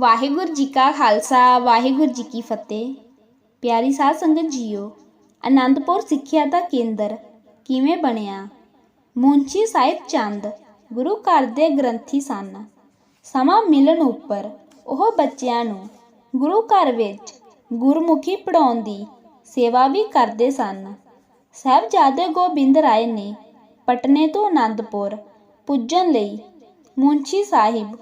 ਵਾਹਿਗੁਰੂ ਜੀ ਕਾ ਖਾਲਸਾ, ਵਾਹਿਗੁਰੂ ਜੀ ਕੀ ਫਤਿਹ। ਪਿਆਰੀ ਸਾਧ ਸੰਗਤ ਜੀਓ, ਅਨੰਦਪੁਰ ਸਿੱਖਿਆ ਦਾ ਕੇਂਦਰ ਕਿਵੇਂ ਬਣਿਆ? ਮੁੰਸ਼ੀ ਸਾਹਿਬ ਚੰਦ, ਗੁਰੂ ਘਰ ਦੇ ਗ੍ਰੰਥੀ ਸਨ। ਸਮਾਂ ਮਿਲਣ ਉੱਪਰ ਉਹ ਬੱਚਿਆਂ ਨੂੰ ਗੁਰੂ ਘਰ ਵਿੱਚ ਗੁਰਮੁਖੀ ਪੜਾਉਣ ਦੀ ਸੇਵਾ ਵੀ ਕਰਦੇ ਸਨ। ਸਾਹਿਬਜ਼ਾਦੇ ਗੋਬਿੰਦ ਰਾਏ ਨੇ ਪਟਨੇ ਤੋਂ ਆਨੰਦਪੁਰ ਪੁੱਜਣ ਲਈ ਮੁੰਸ਼ੀ ਸਾਹਿਬ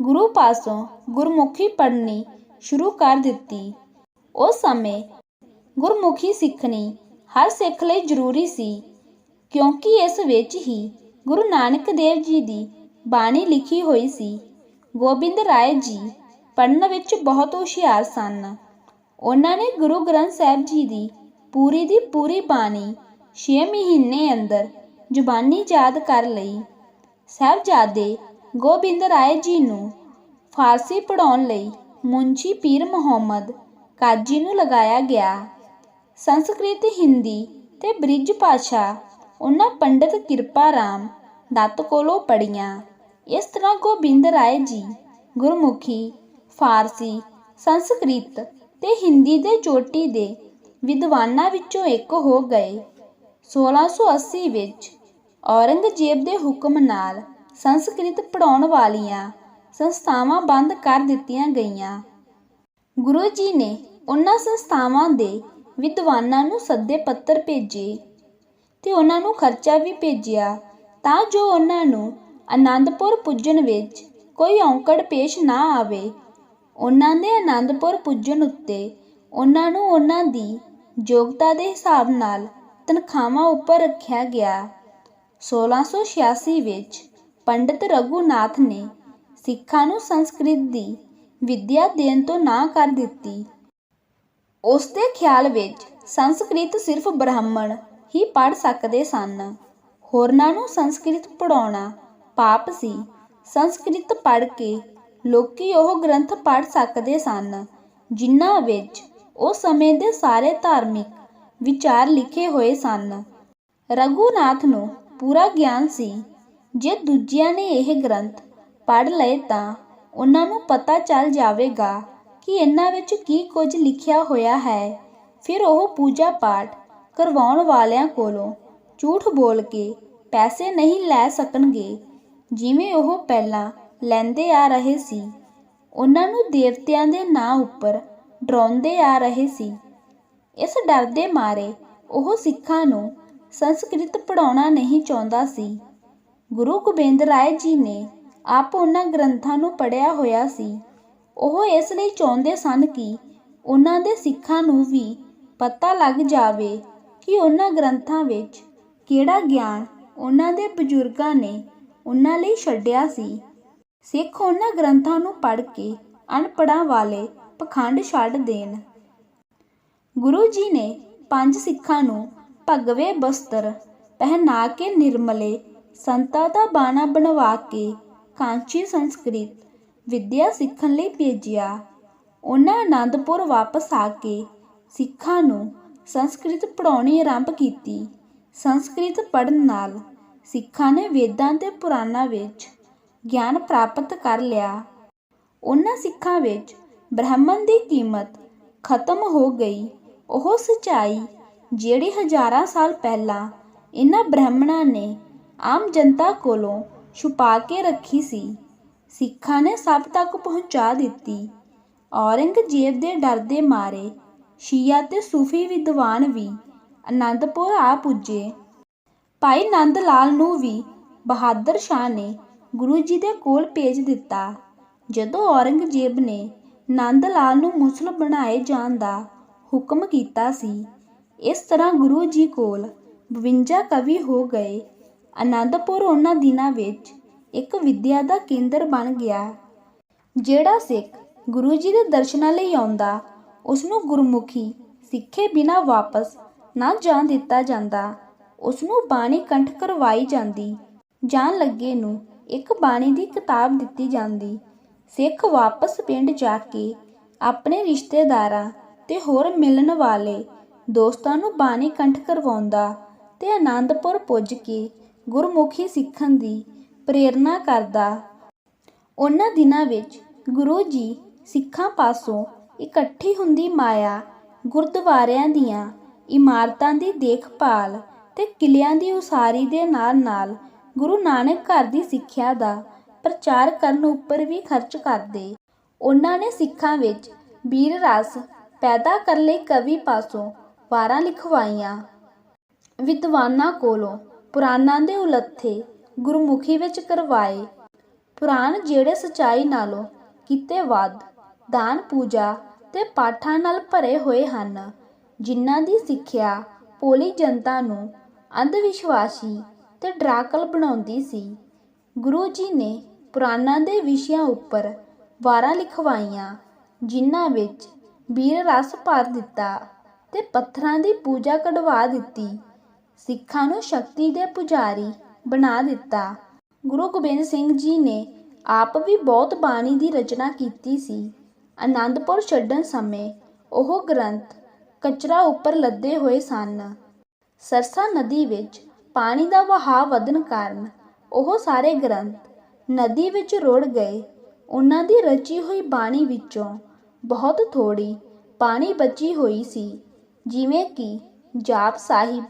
ਗੁਰੂ ਪਾਸੋਂ ਗੁਰਮੁਖੀ ਪੜ੍ਹਨੀ ਸ਼ੁਰੂ ਕਰ ਦਿੱਤੀ। ਉਸ ਸਮੇਂ ਗੁਰਮੁਖੀ ਸਿੱਖਣੀ ਹਰ ਸਿੱਖ ਲਈ ਜ਼ਰੂਰੀ ਸੀ, ਕਿਉਂਕਿ ਇਸ ਵਿੱਚ ਹੀ ਗੁਰੂ ਨਾਨਕ ਦੇਵ ਜੀ ਦੀ ਬਾਣੀ ਲਿਖੀ ਹੋਈ ਸੀ। ਗੋਬਿੰਦ ਰਾਏ ਜੀ ਪੜ੍ਹਨ ਵਿੱਚ ਬਹੁਤ ਹੁਸ਼ਿਆਰ ਸਨ। ਉਹਨਾਂ ਨੇ ਗੁਰੂ ਗ੍ਰੰਥ ਸਾਹਿਬ ਜੀ ਦੀ ਪੂਰੀ ਦੀ ਪੂਰੀ ਬਾਣੀ 6 ਮਹੀਨੇ ਅੰਦਰ ਜ਼ੁਬਾਨੀ ਯਾਦ ਕਰ ਲਈ। ਸਾਹਿਬਜ਼ਾਦੇ ਗੋਬਿੰਦ ਰਾਏ ਜੀ ਨੂੰ ਫਾਰਸੀ ਪੜਾਉਣ ਲਈ ਮੁੰਸ਼ੀ ਪੀਰ ਮੁਹੰਮਦ ਕਾਜੀ ਨੂੰ ਲਗਾਇਆ ਗਿਆ। ਸੰਸਕ੍ਰਿਤ, ਹਿੰਦੀ ਤੇ ਬ੍ਰਿਜ ਭਾਸ਼ਾ ਉਹਨਾਂ ਪੰਡਿਤ ਕਿਰਪਾ ਰਾਮ ਦੱਤ ਕੋਲੋਂ ਪੜੀਆਂ ਇਸ ਤਰ੍ਹਾਂ ਗੋਬਿੰਦ ਰਾਏ ਜੀ ਗੁਰਮੁਖੀ, ਫਾਰਸੀ, ਸੰਸਕ੍ਰਿਤ ਤੇ ਹਿੰਦੀ ਦੇ ਚੋਟੀ ਦੇ ਵਿਦਵਾਨਾਂ ਵਿੱਚੋਂ ਇੱਕ ਹੋ ਗਏ। 1680 ਵਿੱਚ ਔਰੰਗਜ਼ੇਬ ਦੇ ਹੁਕਮ ਨਾਲ ਸੰਸਕ੍ਰਿਤ ਪੜਾਉਣ ਵਾਲੀਆਂ ਸੰਸਥਾਵਾਂ ਬੰਦ ਕਰ ਦਿੱਤੀਆਂ ਗਈਆਂ। ਗੁਰੂ ਜੀ ਨੇ ਉਹਨਾਂ ਸੰਸਥਾਵਾਂ ਦੇ ਵਿਦਵਾਨਾਂ ਨੂੰ ਸੱਦੇ ਪੱਤਰ ਭੇਜੇ ਤੇ ਉਹਨਾਂ ਨੂੰ ਖਰਚਾ ਵੀ ਭੇਜਿਆ ਤਾਂ ਜੋ ਉਹਨਾਂ ਨੂੰ ਆਨੰਦਪੁਰ ਪੁੱਜਣ ਵਿੱਚ ਕੋਈ ਔਂਕੜ ਪੇਸ਼ ਨਾ ਆਵੇ। ਉਹਨਾਂ ਦੇ ਆਨੰਦਪੁਰ ਪੁੱਜਣ ਉੱਤੇ ਉਹਨਾਂ ਨੂੰ ਉਹਨਾਂ ਦੀ ਯੋਗਤਾ ਦੇ ਹਿਸਾਬ ਨਾਲ ਤਨਖਾਹਾਂ ਉੱਪਰ ਰੱਖਿਆ ਗਿਆ। 1686 ਵਿੱਚ ਪੰਡਿਤ ਰਘੁਨਾਥ ਨੇ ਸਿੱਖਾਂ ਨੂੰ ਸੰਸਕ੍ਰਿਤ ਦੀ ਵਿੱਦਿਆ ਦੇਣ ਤੋਂ ਨਾ ਕਰ ਦਿੱਤੀ। ਉਸ ਦੇ ਖਿਆਲ ਵਿੱਚ ਸੰਸਕ੍ਰਿਤ ਸਿਰਫ ਬ੍ਰਾਹਮਣ ਹੀ ਪੜ੍ਹ ਸਕਦੇ ਸਨ। ਹੋਰਨਾਂ ਨੂੰ ਸੰਸਕ੍ਰਿਤ ਪੜਾਉਣਾ ਪਾਪ ਸੀ। ਸੰਸਕ੍ਰਿਤ ਪੜ੍ਹ ਕੇ ਲੋਕੀ ਉਹ ਗ੍ਰੰਥ ਪੜ੍ਹ ਸਕਦੇ ਸਨ, ਜਿਨ੍ਹਾਂ ਵਿੱਚ ਉਹ ਸਮੇਂ ਦੇ ਸਾਰੇ ਧਾਰਮਿਕ ਵਿਚਾਰ ਲਿਖੇ ਹੋਏ ਸਨ। ਰਘੁਨਾਥ ਨੂੰ ਪੂਰਾ ਗਿਆਨ ਸੀ। ਜੇ ਦੂਜਿਆਂ ਨੇ ਇਹ ਗ੍ਰੰਥ ਪੜ੍ਹ ਲਏ ਤਾਂ ਉਹਨਾਂ ਨੂੰ ਪਤਾ ਚੱਲ ਜਾਵੇਗਾ ਕਿ ਇਹਨਾਂ ਵਿੱਚ ਕੀ ਕੁਝ ਲਿਖਿਆ ਹੋਇਆ ਹੈ। ਫਿਰ ਉਹ ਪੂਜਾ ਪਾਠ ਕਰਵਾਉਣ ਵਾਲਿਆਂ ਕੋਲੋਂ ਝੂਠ ਬੋਲ ਕੇ ਪੈਸੇ ਨਹੀਂ ਲੈ ਸਕਣਗੇ। ਜਿਵੇਂ ਉਹ ਪਹਿਲਾਂ ਲੈਂਦੇ ਆ ਰਹੇ ਸੀ, ਉਹਨਾਂ ਨੂੰ ਦੇਵਤਿਆਂ ਦੇ ਨਾਂ ਉੱਪਰ ਡਰਾਉਂਦੇ ਆ ਰਹੇ ਸੀ। ਇਸ ਡਰ ਦੇ ਮਾਰੇ ਉਹ ਸਿੱਖਾਂ ਨੂੰ ਸੰਸਕ੍ਰਿਤ ਪੜਾਉਣਾ ਨਹੀਂ ਚਾਹੁੰਦਾ ਸੀ। ਗੁਰੂ ਗੋਬਿੰਦ ਰਾਏ ਜੀ ਨੇ ਆਪ ਉਹਨਾਂ ਗ੍ਰੰਥਾਂ ਨੂੰ ਪੜ੍ਹਿਆ ਹੋਇਆ ਸੀ। ਉਹ ਇਸ ਲਈ ਚਾਹੁੰਦੇ ਸਨ ਕਿ ਉਹਨਾਂ ਦੇ ਸਿੱਖਾਂ ਨੂੰ ਵੀ ਪਤਾ ਲੱਗ ਜਾਵੇ ਕਿ ਉਹਨਾਂ ਗ੍ਰੰਥਾਂ ਵਿੱਚ ਕਿਹੜਾ ਗਿਆਨ ਉਹਨਾਂ ਦੇ ਬਜ਼ੁਰਗਾਂ ਨੇ ਉਹਨਾਂ ਲਈ ਛੱਡਿਆ ਸੀ। ਸਿੱਖ ਉਹਨਾਂ ਗ੍ਰੰਥਾਂ ਨੂੰ ਪੜ੍ਹ ਕੇ ਅਨਪੜ੍ਹਾਂ ਵਾਲੇ ਪਖੰਡ ਛੱਡ ਦੇਣ। ਗੁਰੂ ਜੀ ਨੇ ਪੰਜ ਸਿੱਖਾਂ ਨੂੰ ਭਗਵੇ ਬਸਤਰ ਪਹਿਨਾ ਕੇ ਨਿਰਮਲੇ ਸੰਤਾਂ ਦਾ ਬਾਣਾ ਬਣਵਾ ਕੇ ਕਾਂਚੀ ਸੰਸਕ੍ਰਿਤ ਵਿੱਦਿਆ ਸਿੱਖਣ ਲਈ ਭੇਜਿਆ। ਉਹਨਾਂ ਆਨੰਦਪੁਰ ਵਾਪਸ ਆ ਕੇ ਸਿੱਖਾਂ ਨੂੰ ਸੰਸਕ੍ਰਿਤ ਪੜ੍ਹਾਉਣੀ ਆਰੰਭ ਕੀਤੀ। ਸੰਸਕ੍ਰਿਤ ਪੜਨ ਨਾਲ ਸਿੱਖਾਂ ਨੇ ਵੇਦਾਂ ਤੇ ਪੁਰਾਣਾਂ ਵਿੱਚ ਗਿਆਨ ਪ੍ਰਾਪਤ ਕਰ ਲਿਆ। ਉਹਨਾਂ ਸਿੱਖਾਂ ਵਿੱਚ ਬ੍ਰਾਹਮਣ ਦੀ ਕੀਮਤ ਖਤਮ ਹੋ ਗਈ। ਉਹ ਸਚਾਈ ਜਿਹੜੀ ਹਜ਼ਾਰਾਂ ਸਾਲ ਪਹਿਲਾਂ ਇਹਨਾਂ ਬ੍ਰਾਹਮਣਾਂ ਨੇ ਆਮ ਜਨਤਾ ਕੋਲੋਂ ਛੁਪਾ ਕੇ ਰੱਖੀ ਸੀ। ਸਿੱਖਾਂ ਨੇ ਸਭ ਤੱਕ ਪਹੁੰਚਾ ਦਿੱਤੀ। ਔਰੰਗਜ਼ੇਬ ਦੇ ਡਰ ਦੇ ਮਾਰੇ ਸ਼ੀਆ ਤੇ ਸੂਫੀ ਵਿਦਵਾਨ ਵੀ ਆਨੰਦਪੁਰ ਆ ਪੁੱਜੇ। ਭਾਈ ਨੰਦ ਲਾਲ ਨੂੰ ਵੀ ਬਹਾਦਰ ਸ਼ਾਹ ਨੇ ਗੁਰੂ ਜੀ ਦੇ ਕੋਲ ਭੇਜ ਦਿੱਤਾ। ਜਦੋਂ ਔਰੰਗਜ਼ੇਬ ਨੇ ਨੰਦ ਲਾਲ ਨੂੰ ਮੁਸਲਮ ਬਣਾਏ ਜਾਣ ਦਾ ਹੁਕਮ ਕੀਤਾ ਸੀ, ਇਸ ਤਰ੍ਹਾਂ ਗੁਰੂ ਜੀ ਕੋਲ 52 ਕਵੀ ਹੋ ਗਏ। ਅਨੰਦਪੁਰ ਉਹਨਾਂ ਦਿਨਾਂ ਵਿੱਚ ਇੱਕ ਵਿਦਿਆ ਦਾ ਕੇਂਦਰ ਬਣ ਗਿਆ। ਜਿਹੜਾ ਸਿੱਖ ਗੁਰੂ ਜੀ ਦੇ ਦਰਸ਼ਨਾਂ ਲਈ ਆਉਂਦਾ ਉਸ ਨੂੰ ਗੁਰਮੁਖੀ ਸਿੱਖੇ ਬਿਨਾ ਵਾਪਸ ਨਾ ਜਾਣ ਦਿੱਤਾ ਜਾਂਦਾ। ਉਸ ਨੂੰ ਬਾਣੀ ਕੰਠ ਕਰਵਾਈ ਜਾਂਦੀ, ਜਾਣ ਲੱਗੇ ਨੂੰ ਇੱਕ ਬਾਣੀ ਦੀ ਕਿਤਾਬ ਦਿੱਤੀ ਜਾਂਦੀ। ਸਿੱਖ ਵਾਪਸ ਪਿੰਡ ਜਾ ਕੇ ਆਪਣੇ ਰਿਸ਼ਤੇਦਾਰਾਂ ਤੇ ਹੋਰ ਮਿਲਣ ਵਾਲੇ ਦੋਸਤਾਂ ਨੂੰ ਬਾਣੀ ਕੰਠ ਕਰਵਾਉਂਦਾ ਤੇ ਆਨੰਦਪੁਰ ਪੁੱਜ ਕੇ ਗੁਰਮੁਖੀ ਸਿੱਖਣ ਦੀ ਪ੍ਰੇਰਨਾ ਕਰਦਾ। ਉਹਨਾਂ ਦਿਨਾਂ ਵਿੱਚ ਗੁਰੂ ਜੀ ਸਿੱਖਾਂ ਪਾਸੋਂ ਇਕੱਠੀ ਹੁੰਦੀ ਮਾਇਆ, ਗੁਰਦੁਆਰਿਆਂ ਦੀਆਂ ਇਮਾਰਤਾਂ ਦੀ ਦੇਖਭਾਲ ਤੇ ਕਿਲਿਆਂ ਦੀ ਉਸਾਰੀ ਦੇ ਨਾਲ-ਨਾਲ ਗੁਰੂ ਨਾਨਕ ਘਰ ਦੀ ਸਿੱਖਿਆ ਦਾ ਪ੍ਰਚਾਰ ਕਰਨ ਉੱਪਰ ਵੀ ਖਰਚ ਕਰਦੇ। ਉਹਨਾਂ ਨੇ ਸਿੱਖਾਂ ਵਿੱਚ ਵੀਰ ਰਸ ਪੈਦਾ ਕਰਨ ਲਈ ਕਵੀ ਪਾਸੋਂ ਵਾਰਾਂ ਲਿਖਵਾਈਆਂ। ਵਿਦਵਾਨਾਂ ਕੋਲੋਂ ਪੁਰਾਣਾਂ ਦੇ ਉਲੱਥੇ ਗੁਰਮੁਖੀ ਵਿੱਚ ਕਰਵਾਏ। ਪੁਰਾਣ ਜਿਹੜੇ ਸਚਾਈ ਨਾਲੋਂ ਕਿਤੇ ਵੱਧ, ਦਾਨ, ਪੂਜਾ ਤੇ ਪਾਠਾਂ ਨਾਲ ਭਰੇ ਹੋਏ ਹਨ, ਜਿਨ੍ਹਾਂ ਦੀ ਸਿੱਖਿਆ ਪੋਲੀ ਜਨਤਾ ਨੂੰ ਅੰਧ ਵਿਸ਼ਵਾਸੀ ਤੇ ਡਰਾਕਲ ਬਣਾਉਂਦੀ ਸੀ। ਗੁਰੂ ਜੀ ਨੇ ਪੁਰਾਣਾਂ ਦੇ ਵਿਸ਼ਿਆਂ ਉੱਪਰ ਵਾਰਾਂ ਲਿਖਵਾਈਆਂ, ਜਿਨ੍ਹਾਂ ਵਿੱਚ ਵੀਰ ਰਸ ਭਰ ਦਿੱਤਾ ਤੇ ਪੱਥਰਾਂ ਦੀ ਪੂਜਾ ਕਢਵਾ ਦਿੱਤੀ। ਸਿੱਖਾਂ ਨੂੰ ਸ਼ਕਤੀ ਦੇ ਪੁਜਾਰੀ ਬਣਾ ਦਿੱਤਾ। ਗੁਰੂ ਗੋਬਿੰਦ ਸਿੰਘ ਜੀ ਨੇ ਆਪ ਵੀ ਬਹੁਤ ਬਾਣੀ ਦੀ ਰਚਨਾ ਕੀਤੀ ਸੀ। ਆਨੰਦਪੁਰ ਛੱਡਣ ਸਮੇਂ ਉਹ ਗ੍ਰੰਥ ਕਚਰਾ ਉੱਪਰ ਲੱਦੇ ਹੋਏ ਸਨ। ਸਰਸਾ ਨਦੀ ਵਿੱਚ ਪਾਣੀ ਦਾ ਵਹਾਅ ਵਧਣ ਕਾਰਨ ਉਹ ਸਾਰੇ ਗ੍ਰੰਥ ਨਦੀ ਵਿੱਚ ਰੁੜ ਗਏ। ਉਹਨਾਂ ਦੀ ਰਚੀ ਹੋਈ ਬਾਣੀ ਵਿੱਚੋਂ ਬਹੁਤ ਥੋੜੀ ਪਾਣੀ ਬਚੀ ਹੋਈ ਸੀ, ਜਿਵੇਂ ਕਿ ਜਾਪ ਸਾਹਿਬ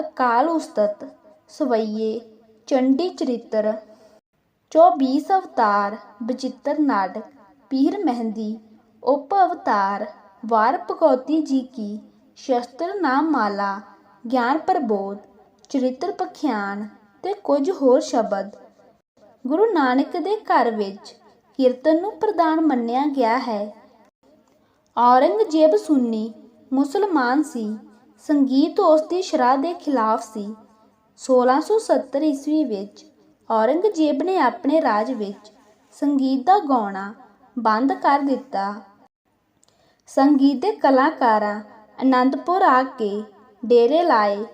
ਅਕਾਲ ਉਸਤਤ, ਸਵਈਏ, ਚੰਡੀ ਚਰਿੱਤਰ 24 ਅਵਤਾਰ, ਬਚਿੱਤਰ ਨਾਟਕ, ਪੀਰ ਮਹਿੰਦੀ, ਉਪ ਅਵਤਾਰ, ਵਾਰ ਭਗਉਤੀ ਜੀ ਕੀ, ਸ਼ਸਤਰ ਨਾਮ ਮਾਲਾ ਗਿਆਨ ਪ੍ਰਬੋਧ, ਚਰਿੱਤਰ ਪਖਿਆਨ ਤੇ ਕੁਝ ਹੋਰ ਸ਼ਬਦ। ਗੁਰੂ ਨਾਨਕ ਦੇ ਘਰ ਵਿੱਚ ਕੀਰਤਨ ਨੂੰ ਪ੍ਰਧਾਨ ਮੰਨਿਆ ਗਿਆ ਹੈ। ਔਰੰਗਜ਼ੇਬ ਸੁੰਨੀ ਮੁਸਲਮਾਨ ਸੀ। ਸੰਗੀਤ ਉਸ ਦੀ ਸ਼ਰ੍ਹਾ ਦੇ ਖਿਲਾਫ ਸੀ। 1670 ਈਸਵੀ ਵਿੱਚ ਔਰੰਗਜ਼ੇਬ ਨੇ ਆਪਣੇ ਰਾਜ ਵਿੱਚ ਸੰਗੀਤ ਦਾ ਗਾਉਣਾ ਬੰਦ ਕਰ ਦਿੱਤਾ। ਸੰਗੀਤ ਦੇ ਕਲਾਕਾਰਾਂ ਅਨੰਦਪੁਰ ਆ ਕੇ ਡੇਰੇ ਲਾਏ,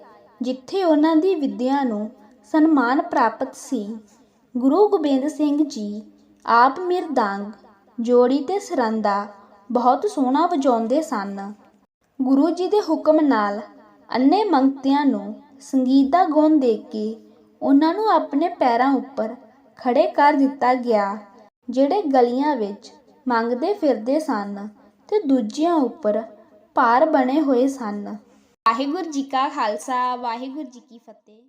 ਜਿੱਥੇ ਉਹਨਾਂ ਦੀ ਵਿੱਦਿਆ ਨੂੰ ਸਨਮਾਨ ਪ੍ਰਾਪਤ ਸੀ। ਗੁਰੂ ਗੋਬਿੰਦ ਸਿੰਘ ਜੀ ਆਪ ਮਿਰਦੰਗ, ਜੋੜੀ ਤੇ ਸਰੰਦਾ ਬਹੁਤ ਸੋਹਣਾ ਵਜਾਉਂਦੇ ਸਨ। ਗੁਰੂ ਜੀ ਦੇ ਹੁਕਮ ਨਾਲ ਅੰਨੇ ਮੰਗਤਿਆਂ ਨੂੰ ਸੰਗੀਤ ਦਾ ਗੁਣ ਦੇ ਕੇ ਉਹਨਾਂ ਨੂੰ ਆਪਣੇ ਪੈਰਾਂ ਉੱਪਰ ਖੜੇ ਕਰ ਦਿੱਤਾ ਗਿਆ, ਜਿਹੜੇ ਗਲੀਆਂ ਵਿੱਚ ਮੰਗਦੇ ਫਿਰਦੇ ਸਨ ਤੇ ਦੂਜਿਆਂ ਉੱਪਰ ਭਾਰ ਬਣੇ ਹੋਏ ਸਨ। ਵਾਹਿਗੁਰੂ ਜੀ ਕਾ ਖਾਲਸਾ, ਵਾਹਿਗੁਰੂ ਜੀ ਕੀ ਫਤਿਹ।